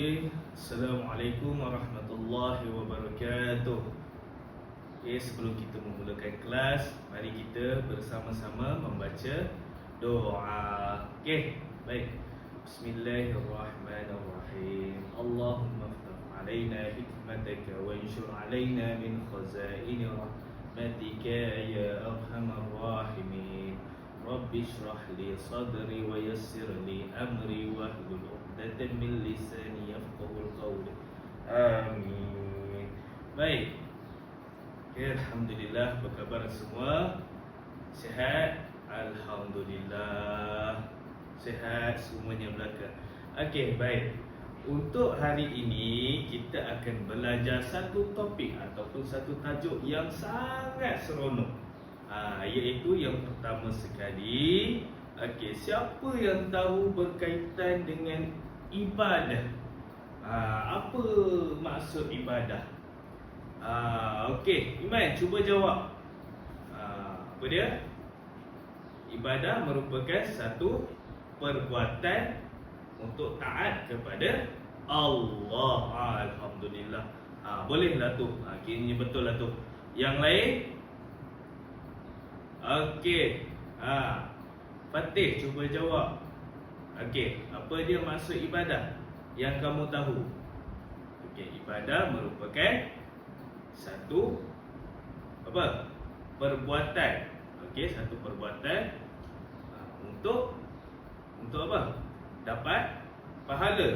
Assalamualaikum warahmatullahi wabarakatuh. Okay, sebelum kita memulakan kelas Mari kita bersama-sama membaca doa. Okay, baik. Bismillahirrahmanirrahim. Allahumma ftah alaina hikmataka Wa insyur alaina min khazaini rahmatika Ya arhamar rahimin Li sadri wa yassir li amri wa hlul uqdatan min lisani yafqahul qawl. Amin. Baik. Okay, alhamdulillah apa khabar semua? Sihat? Alhamdulillah. Sihat semuanya belaka. Okey, baik. Untuk hari ini kita akan belajar satu topik ataupun satu tajuk yang sangat seronok. Ha, iaitu yang pertama sekali Okey, siapa yang tahu berkaitan dengan ibadah? Ha, apa maksud ibadah? Ha, Okey, Iman cuba jawab ha, Apa dia? Ibadah merupakan satu perbuatan untuk taat kepada Allah Alhamdulillah ha, Bolehlah tu, ha, kini betul lah tu Yang lain? Okey. Ha. Fatih cuba jawab. Okey, apa dia maksud ibadah yang kamu tahu? Okey, ibadah merupakan satu apa? Perbuatan. Okey, satu perbuatan ha, untuk untuk apa? Dapat pahala.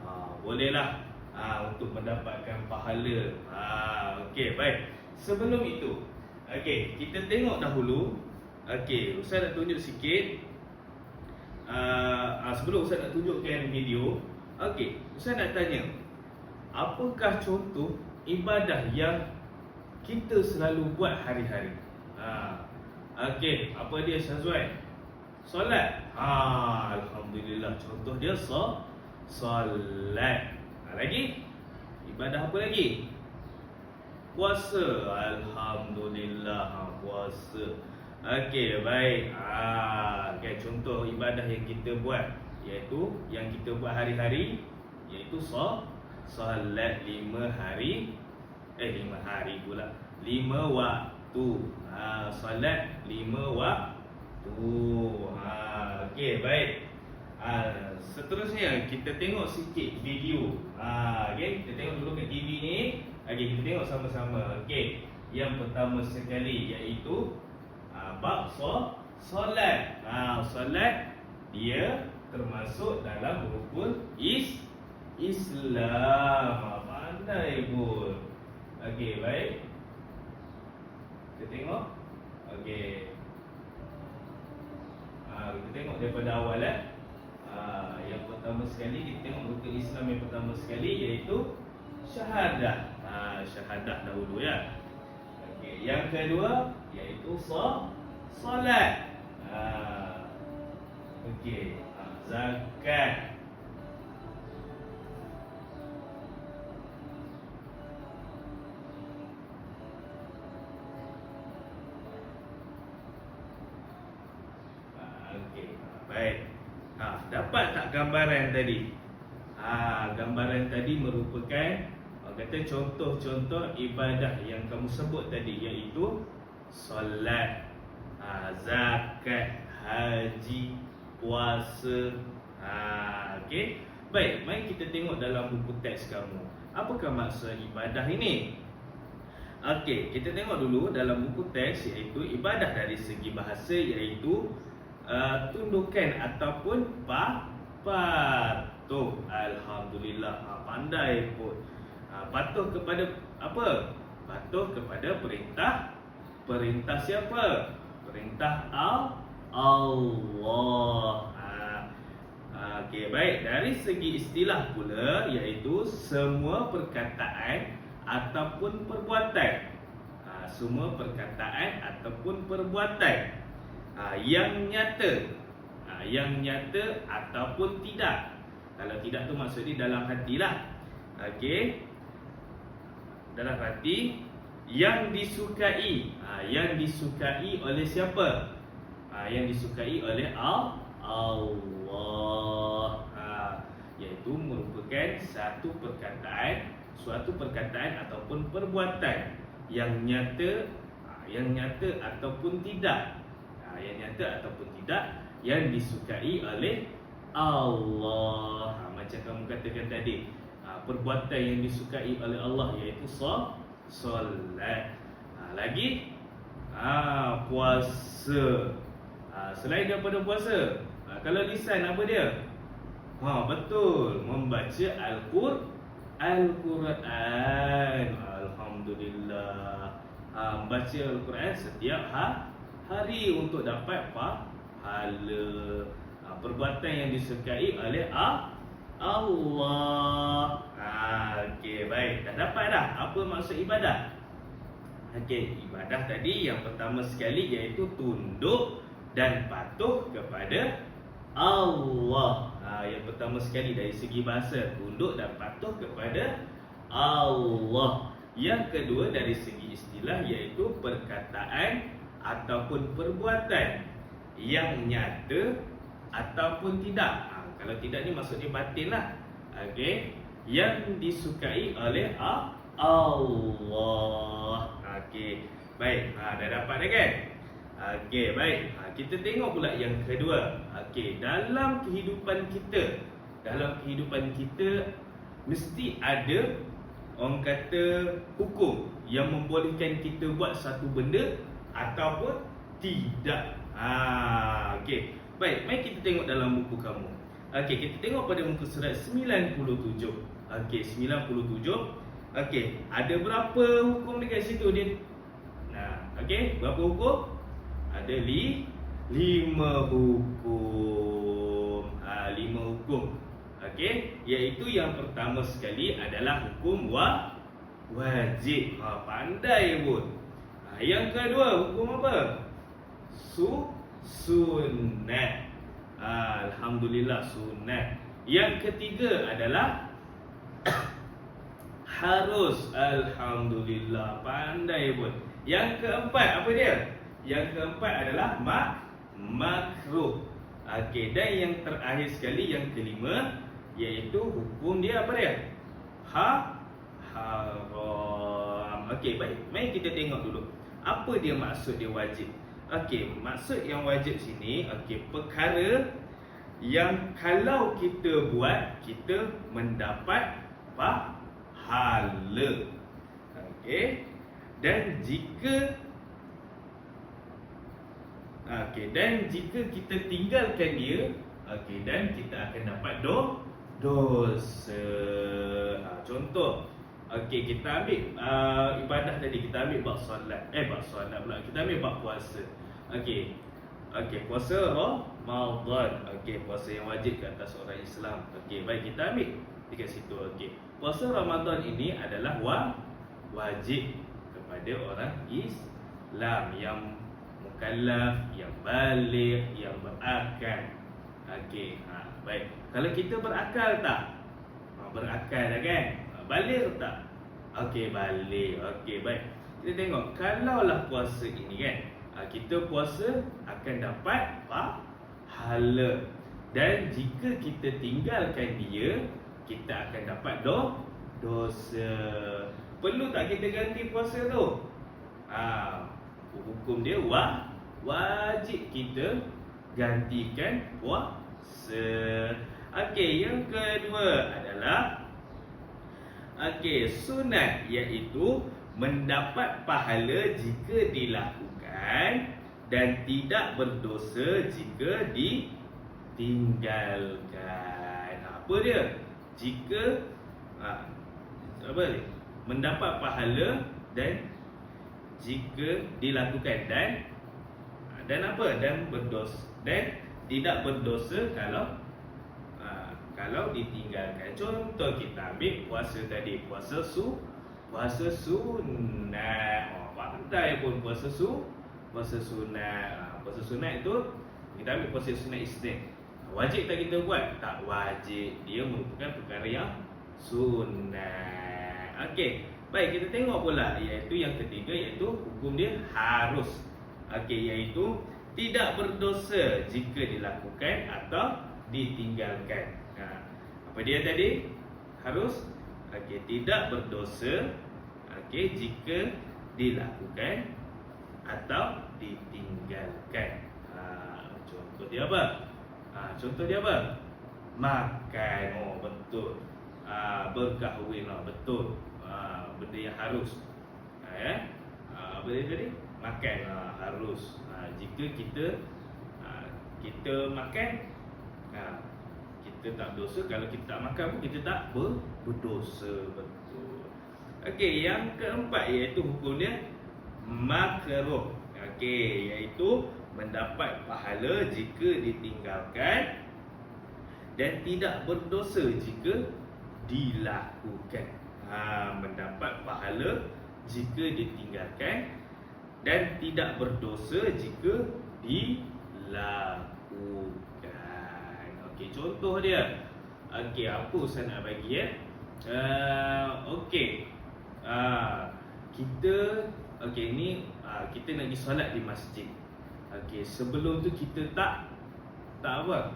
Ha, bolehlah ha, untuk mendapatkan pahala. Ha, okey, baik. Sebelum itu, Okey, kita tengok dahulu. Okey, Ustaz nak tunjuk sikit. Uh, uh, sebelum Ustaz nak tunjukkan video, okey, Ustaz nak tanya. Apakah contoh ibadah yang kita selalu buat hari-hari? Ha. Okey, apa dia Syazwan? Solat. Ha, alhamdulillah. Contoh dia so solat. Ha, lagi? Ibadah apa lagi? Puasa. Alhamdulillah ha, puasa. Okey baik. Ah okay, contoh ibadah yang kita buat iaitu yang kita buat hari-hari iaitu so solat lima hari. Eh lima hari pula. Lima waktu. Ha, solat lima waktu. Ha, okey baik. Ha, seterusnya kita tengok sikit video. Ha, okay? kita tengok dulu kat TV ni Okey, kita tengok sama-sama. Okey. Yang pertama sekali iaitu uh, bab so, solat. Ha, solat dia termasuk dalam rukun is Islam. Ha, pandai pun. Okey, baik. Kita tengok. Okey. Ha, kita tengok daripada awal eh. Ha, yang pertama sekali kita tengok rukun Islam yang pertama sekali iaitu syahadah ha, syahadah dahulu ya. Okey, yang kedua iaitu so, solat. Ha, okey, ha, zakat. Ha, okey, baik. Ha, dapat tak gambaran tadi? Ha, gambaran tadi merupakan kata contoh-contoh ibadah yang kamu sebut tadi iaitu solat, ha, zakat, haji, puasa. Ha, okey. Baik, mari kita tengok dalam buku teks kamu. Apakah maksud ibadah ini? Okey, kita tengok dulu dalam buku teks iaitu ibadah dari segi bahasa iaitu uh, tundukan ataupun pa patuh. Alhamdulillah, ha, pandai pun patuh kepada apa? Patuh kepada perintah perintah siapa? Perintah Al Allah. Ha. ha. Okey, baik. Dari segi istilah pula iaitu semua perkataan ataupun perbuatan. Ha. semua perkataan ataupun perbuatan ha. yang nyata. Ha. yang nyata ataupun tidak. Kalau tidak tu maksudnya dalam hatilah. Okey dalam hati yang disukai ha, yang disukai oleh siapa ha, yang disukai oleh Allah ha, iaitu merupakan satu perkataan, suatu perkataan ataupun perbuatan yang nyata ha, yang nyata ataupun tidak. Ha, yang nyata ataupun tidak yang disukai oleh Allah. Ha, macam kamu katakan tadi, perbuatan yang disukai oleh Allah iaitu solat. Ha, lagi ha, puasa. Ha, selain daripada puasa, ha, kalau lisan apa dia? Ha betul membaca Al-Qur Al-Quran. Alhamdulillah. Ha membaca Al-Quran setiap ha, hari untuk dapat pahala. Ha, perbuatan yang disukai oleh A Allah. Ha okey baik. Dah dapat dah apa maksud ibadah? Okey, ibadah tadi yang pertama sekali iaitu tunduk dan patuh kepada Allah. Ha, yang pertama sekali dari segi bahasa tunduk dan patuh kepada Allah. Yang kedua dari segi istilah iaitu perkataan ataupun perbuatan yang nyata ataupun tidak. Ha, kalau tidak ni maksudnya batin lah. Okey. Yang disukai oleh Allah. Okey. Baik. Ha, dah dapat dah kan? Okey, baik. Ha, kita tengok pula yang kedua. Okey, dalam kehidupan kita, dalam kehidupan kita mesti ada orang kata hukum yang membolehkan kita buat satu benda ataupun tidak. Ha, okey. Baik, mari kita tengok dalam buku kamu. Okey, kita tengok pada muka surat 97. Okey, 97. Okey, ada berapa hukum dekat situ dia? Nah, okey, berapa hukum? ada li, lima hukum. Ha, lima hukum. Okey, iaitu yang pertama sekali adalah hukum wa wajib. Ha, pandai pun. Ha, yang kedua hukum apa? Su sunnah. Ha, Alhamdulillah sunnah. Yang ketiga adalah harus Alhamdulillah pandai pun Yang keempat apa dia? Yang keempat adalah mak makruh. Okey, dan yang terakhir sekali yang kelima iaitu hukum dia apa dia? Ha haram. Okey, baik. Mari kita tengok dulu. Apa dia maksud dia wajib? Okey, maksud yang wajib sini okey, perkara yang kalau kita buat kita mendapat pahala. Okey. Dan jika Okey, dan jika kita tinggalkan dia, okey, dan kita akan dapat do dosa. Ha, contoh, okey, kita ambil uh, ibadah tadi, kita ambil bab solat. Eh, bab solat pula. Kita ambil bab puasa. Okey. Okey, puasa Ramadan. Okey, puasa yang wajib ke atas orang Islam. Okey, baik kita ambil dekat situ. Okey. Puasa Ramadan ini adalah wa wajib kepada orang Islam yang mukallaf, yang balik, yang berakal. Okey, ha, baik. Kalau kita berakal tak? Ha, berakal dah kan? Ha, balik tak? Okey, balik. Okey, baik. Kita tengok, kalaulah puasa ini kan, ha, kita puasa akan dapat pahala. Dan jika kita tinggalkan dia, kita akan dapat do dosa. Perlu tak kita ganti puasa tu? Ha, hukum dia wa wajib kita gantikan puasa. Okey, yang kedua adalah okey, sunat iaitu mendapat pahala jika dilakukan dan tidak berdosa jika ditinggalkan. Apa dia? Jika ha, apa ni? Mendapat pahala dan jika dilakukan dan dan apa? Dan berdosa dan tidak berdosa kalau uh, kalau ditinggalkan. Contoh kita ambil puasa tadi puasa su puasa sunat. Oh, pandai pun puasa su puasa sunat. Uh, puasa sunat itu kita ambil puasa sunat isnin wajib tak kita buat? Tak wajib. Dia merupakan perkara yang sunat. Okey. Baik kita tengok pula. Iaitu yang ketiga iaitu hukum dia harus. Okey, iaitu tidak berdosa jika dilakukan atau ditinggalkan. Ha. Apa dia tadi? harus. Okey tidak berdosa okey jika dilakukan atau ditinggalkan. Ha, contoh dia apa ha, contoh dia apa? Makan oh betul. Ha, berkahwin oh, betul. Ha, benda yang harus. Ha, ya? Ha, apa dia tadi? Makan ha, harus. Ha, jika kita ha, kita makan ha, kita tak berdosa. Kalau kita tak makan pun kita tak ber, berdosa betul. Okey yang keempat iaitu hukum dia makruh okey iaitu mendapat pahala jika ditinggalkan dan tidak berdosa jika dilakukan ha, mendapat pahala jika ditinggalkan dan tidak berdosa jika dilakukan. Okey, contoh dia. Okey, apa saya nak bagi ya? Uh, Okey. Uh, kita okey ni uh, kita nak pergi solat di masjid. Okey, sebelum tu kita tak tak apa?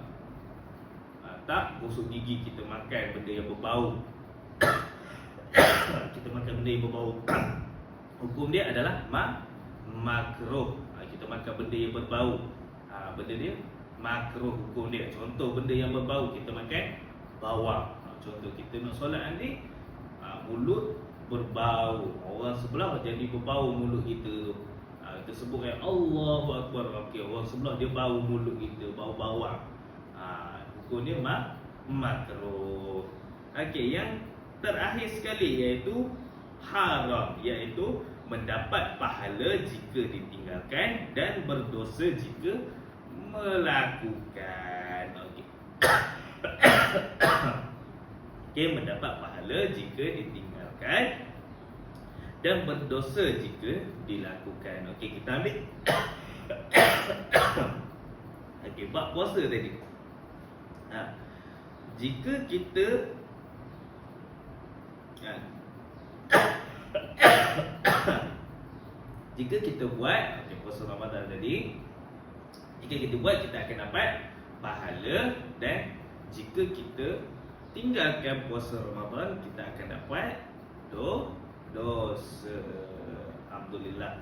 Uh, tak gosok gigi kita makan benda yang berbau. kita makan benda yang berbau. Hukum dia adalah mak makruh ha, kita makan benda yang berbau ha, benda dia makruh hukum dia contoh benda yang berbau kita makan bawang ha, contoh kita nak solat nanti ha, mulut berbau orang sebelah jadi berbau mulut kita ha, kita sebut kan Allahu Akbar okay, orang sebelah dia bau mulut kita bau bawang ha, hukum dia mak makruh okey yang terakhir sekali iaitu haram iaitu mendapat pahala jika ditinggalkan dan berdosa jika melakukan. Okey. Okey, mendapat pahala jika ditinggalkan dan berdosa jika dilakukan. Okey, kita ambil Okey, bab puasa tadi. Ha. Jika kita ha. Jika kita buat okay, puasa Ramadan tadi Jika kita buat kita akan dapat pahala Dan jika kita tinggalkan puasa Ramadan Kita akan dapat do, dosa Alhamdulillah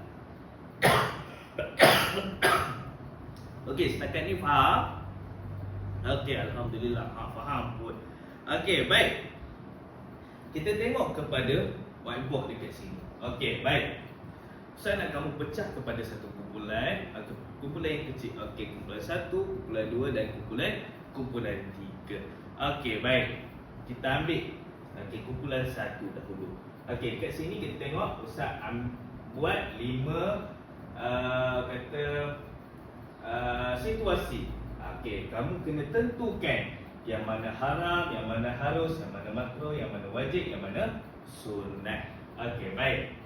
Okey, setakat ni faham? Okey, Alhamdulillah ha, Faham pun Okey, baik Kita tengok kepada whiteboard dekat sini Okey, baik saya nak kamu pecah kepada satu kumpulan atau kumpulan yang kecil. Okey, kumpulan satu, kumpulan dua dan kumpulan kumpulan tiga. Okey, baik. Kita ambil okey kumpulan satu dahulu. Okey, kat sini kita tengok Ustaz am, buat lima uh, kata uh, situasi. Okey, kamu kena tentukan yang mana haram, yang mana harus, yang mana makruh, yang mana wajib, yang mana sunat. Okey, baik.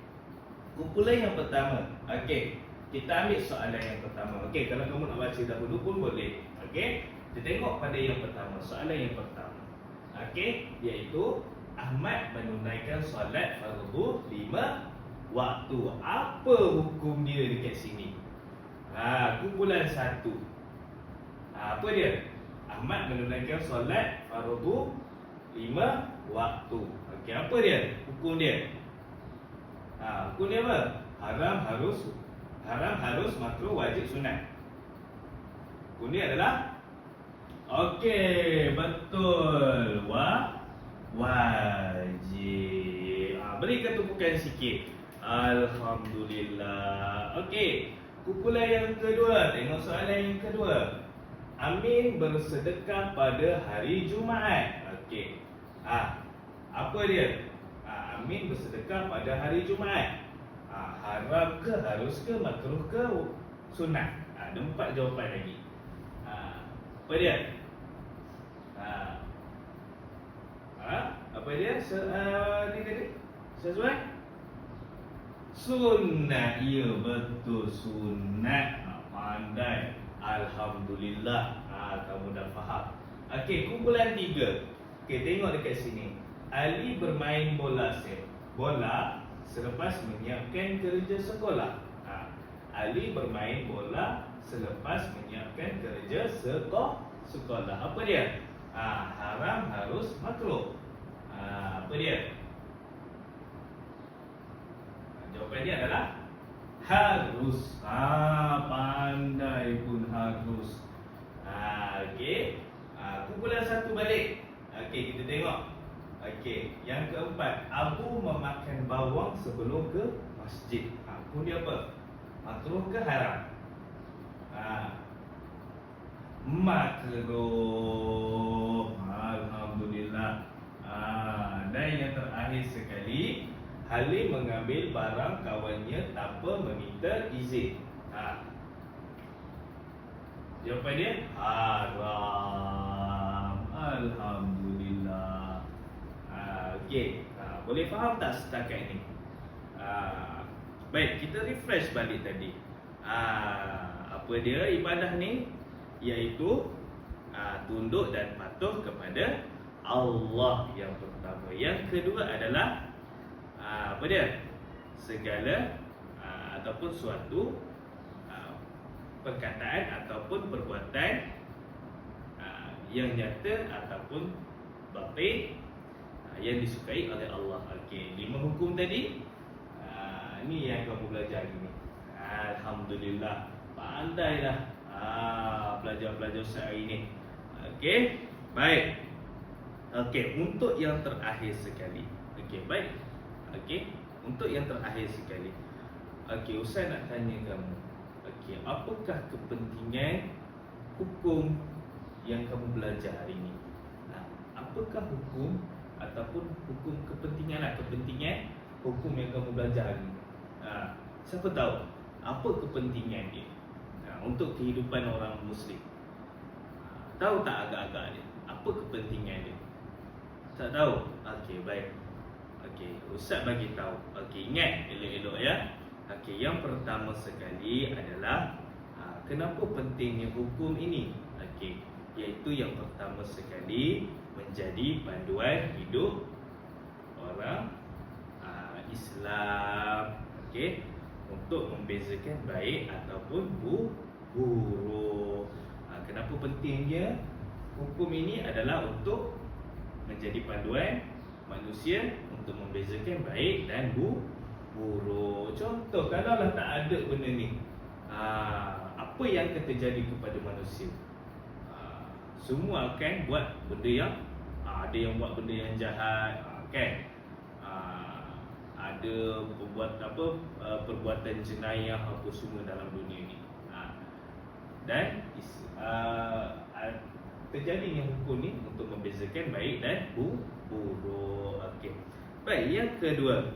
Kumpulan yang pertama Okey Kita ambil soalan yang pertama Okey Kalau kamu nak baca dahulu pun boleh Okey Kita tengok pada yang pertama Soalan yang pertama Okey Iaitu Ahmad menunaikan solat fardu lima waktu Apa hukum dia dekat sini? Ha, kumpulan satu ha, Apa dia? Ahmad menunaikan solat fardu lima waktu Okey, apa dia? Hukum dia? Ha, hukum dia apa? Haram harus haram harus makruh wajib sunat. Hukum dia adalah Okey, betul. Wa wajib. Ha, beri ketumpukan sikit. Alhamdulillah. Okey. Kumpulan yang kedua, tengok soalan yang kedua. Amin bersedekah pada hari Jumaat. Okey. Ah, apa dia? Amin bersedekah pada hari Jumaat ha, Haram ke, harus ke, makruh ke, sunat ha, Ada empat jawapan lagi ha, Apa dia? Ha, ha, apa dia? Se, uh, ni tadi? Sesuai? Sunat, ya betul sunat ha, Pandai Alhamdulillah ha, Kamu dah faham Okey, kumpulan tiga Okey, tengok dekat sini Ali bermain bola set. Bola selepas menyiapkan kerja sekolah. Ha. Ali bermain bola selepas menyiapkan kerja sekolah. Sekolah apa dia? Ha. haram harus makruh. Ha, apa dia? Jawapan dia adalah harus. Ha, pandai pun harus. Ha, okey. Ha, kumpulan satu balik. Okey, kita tengok. Okey, yang keempat, Abu memakan bawang sebelum ke masjid. Ha, pun dia apa? Makruh ke haram? Ha. Makruh. Alhamdulillah. Ha, dan yang terakhir sekali, Halim mengambil barang kawannya tanpa meminta izin. Ha. Jawapan dia haram. Alhamdulillah. Ha, okey. Ha, boleh faham tak setakat ini? Ha, baik, kita refresh balik tadi. Ha, apa dia ibadah ni? Iaitu ha, tunduk dan patuh kepada Allah yang pertama. Yang kedua adalah ha, apa dia? Segala ha, ataupun suatu ha, perkataan ataupun perbuatan yang nyata ataupun batin yang disukai oleh Allah. Okey, lima hukum tadi. Ini yang kamu belajar ini. Alhamdulillah, pandailah ha, pelajar-pelajar saya ini. Okey, baik. Okey, untuk yang terakhir sekali. Okey, baik. Okey, untuk yang terakhir sekali. Okey, Ustaz nak tanya kamu. Okey, apakah kepentingan hukum yang kamu belajar hari ini? Apakah hukum ataupun hukum kepentingan lah, kepentingan hukum yang kamu belajar hari ini? Ha, siapa tahu apa kepentingan dia ha, untuk kehidupan orang Muslim? Tahu tak agak-agak dia? Apa kepentingan dia? Tak tahu? Okey, baik. Okey, Ustaz bagi tahu. Okey, ingat elok-elok ya. Okey, yang pertama sekali adalah ha, kenapa pentingnya hukum ini? Okey, iaitu yang pertama sekali menjadi panduan hidup orang ha, Islam. Okey, untuk membezakan baik ataupun bu buruk. Ha, kenapa pentingnya hukum ini adalah untuk menjadi panduan manusia untuk membezakan baik dan bu buruk. Contoh kalau lah tak ada benda ni, aa, apa yang akan terjadi kepada manusia? Aa, semua akan buat benda yang aa, ada yang buat benda yang jahat, aa, kan? Aa, ada perbuat apa perbuatan jenayah apa semua dalam dunia ni. Aa, dan aa, terjadinya hukum ni untuk membezakan baik dan bu buruk. Okey. Baik, yang kedua.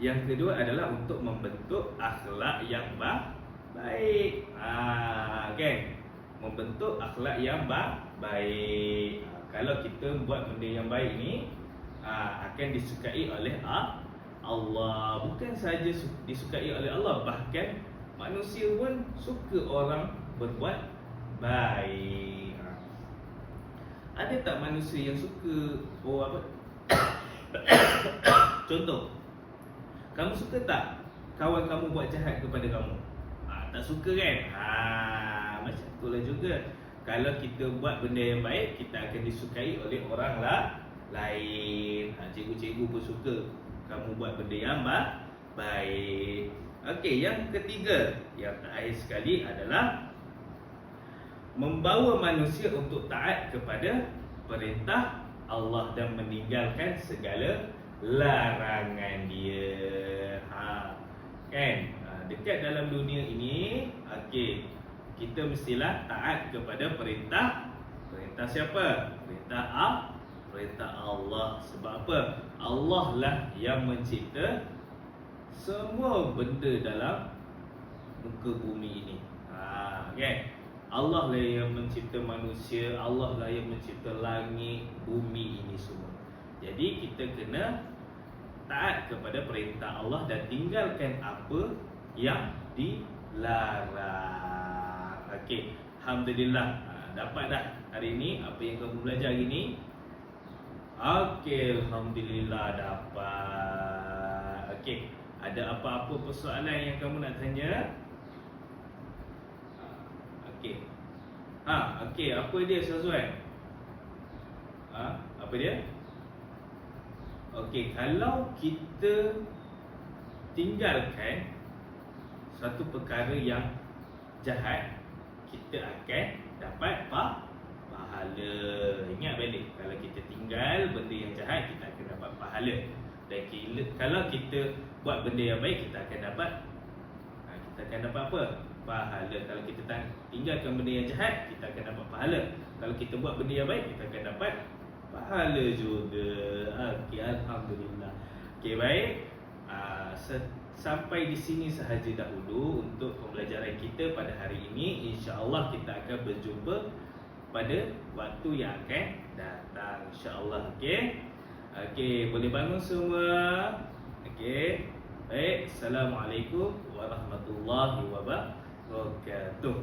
Yang kedua adalah untuk membentuk akhlak yang ba baik. Ah, kan? Membentuk akhlak yang ba baik. Kalau kita buat benda yang baik ni ha, akan disukai oleh Allah. Bukan saja disukai oleh Allah, bahkan manusia pun suka orang berbuat baik. Ada tak manusia yang suka Oh apa? Contoh Kamu suka tak Kawan kamu buat jahat kepada kamu? Ha, Tak suka kan? Ha, Macam itulah juga. Kalau kita buat benda yang baik Kita akan disukai oleh orang lah lain. Ha, Cikgu-cikgu pun suka Kamu buat benda yang ba baik. Okey, yang ketiga Yang terakhir sekali adalah membawa manusia untuk taat kepada perintah Allah dan meninggalkan segala larangan dia. Ha, kan? Ha, dekat dalam dunia ini, okey, kita mestilah taat kepada perintah perintah siapa? Perintah Allah. Perintah Allah. Sebab apa? Allah lah yang mencipta semua benda dalam muka bumi ini. Ha, kan? Allah lah yang mencipta manusia Allah lah yang mencipta langit Bumi ini semua. Jadi kita kena Taat kepada perintah Allah Dan tinggalkan apa Yang dilarang. Okey Alhamdulillah. Ha, Dapat dah hari ini Apa yang kamu belajar hari ini? Okey Alhamdulillah dapat. Okey Ada apa-apa persoalan yang kamu nak tanya Okey. Ha, okey, apa dia Syazwan? Ha, apa dia? Okey, kalau kita tinggalkan satu perkara yang jahat, kita akan dapat pa pahala. Ingat balik, kalau kita tinggal benda yang jahat, kita akan dapat pahala. Dan kalau kita buat benda yang baik, kita akan dapat ha, kita akan dapat apa? Pahala. Kalau kita tinggalkan benda yang jahat, kita akan dapat pahala. Kalau kita buat benda yang baik, kita akan dapat pahala juga. Okey, alhamdulillah. Okey, baik. Uh, sampai di sini sahaja dahulu untuk pembelajaran kita pada hari ini. Insya-Allah kita akan berjumpa pada waktu yang akan datang. Insya-Allah, okey. Okey, boleh bangun semua. Okey. Baik, Assalamualaikum warahmatullahi wabarakatuh. Okay Tum